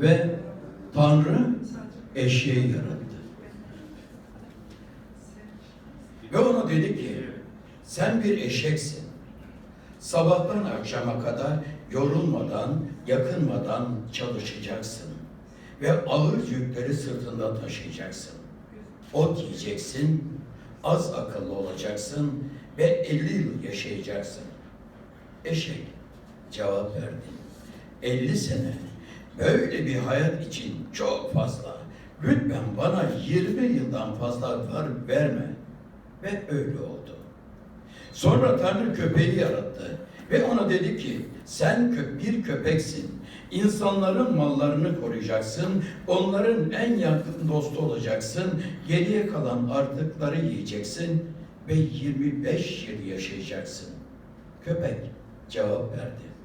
Ve Tanrı eşeği yarattı. Ve ona dedi ki, sen bir eşeksin. Sabahtan akşama kadar yorulmadan, yakınmadan çalışacaksın. Ve ağır yükleri sırtında taşıyacaksın. Ot yiyeceksin, az akıllı olacaksın ve 50 yıl yaşayacaksın. Eşek cevap verdi. 50 sene böyle bir hayat için çok fazla. Lütfen bana 20 yıldan fazla var verme. Ve öyle oldu. Sonra Tanrı köpeği yarattı ve ona dedi ki sen bir köpeksin. İnsanların mallarını koruyacaksın. Onların en yakın dostu olacaksın. Geriye kalan artıkları yiyeceksin ve 25 yıl yaşayacaksın. Köpek cevap verdi.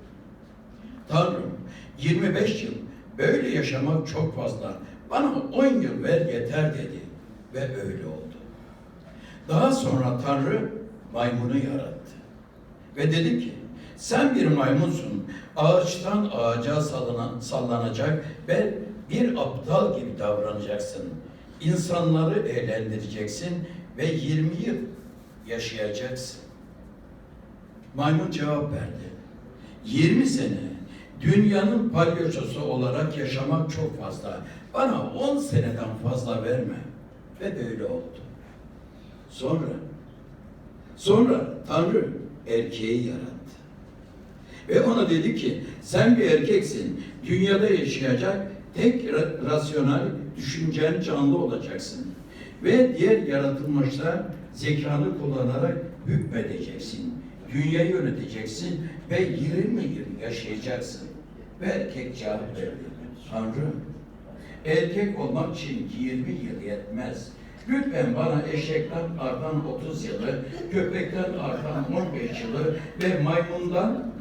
Tanrım 25 yıl böyle yaşamak çok fazla. Bana 10 yıl ver yeter dedi ve öyle oldu. Daha sonra Tanrı maymunu yarattı. Ve dedi ki, sen bir maymunsun, ağaçtan ağaca sallanan, sallanacak ve bir aptal gibi davranacaksın. İnsanları eğlendireceksin ve 20 yıl yaşayacaksın. Maymun cevap verdi. 20 sene dünyanın palyaçosu olarak yaşamak çok fazla. Bana 10 seneden fazla verme. Ve böyle oldu. Sonra, sonra Tanrı erkeği yarattı. Ve ona dedi ki, sen bir erkeksin, dünyada yaşayacak tek ra- rasyonel düşüncen canlı olacaksın. Ve diğer yaratılmışlar zekanı kullanarak hükmedeceksin. Dünyayı yöneteceksin ve 20 yıl yaşayacaksın. Ve erkek cevap verdi. Tanrı, erkek olmak için 20 yıl yetmez. Lütfen bana eşekten artan 30 yılı, köpekten artan 15 yılı ve maymundan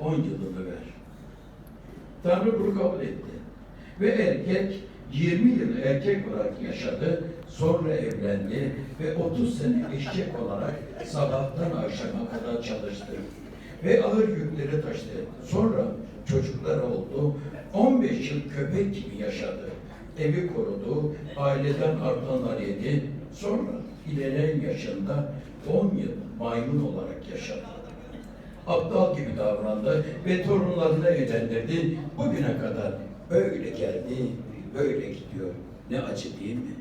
10 yılını ver. Tanrı bunu kabul etti. Ve erkek 20 yıl erkek olarak yaşadı, sonra evlendi ve 30 sene eşek olarak sabahtan akşama kadar çalıştı. Ve ağır yükleri taşıdı. Sonra çocuklar oldu. 15 yıl köpek gibi yaşadı. Evi korudu, aileden artanlar yedi. Sonra ilerleyen yaşında 10 yıl maymun olarak yaşadı aptal gibi davrandı ve torunlarını eğlendirdi. Bugüne kadar böyle geldi, böyle gidiyor. Ne acı değil mi?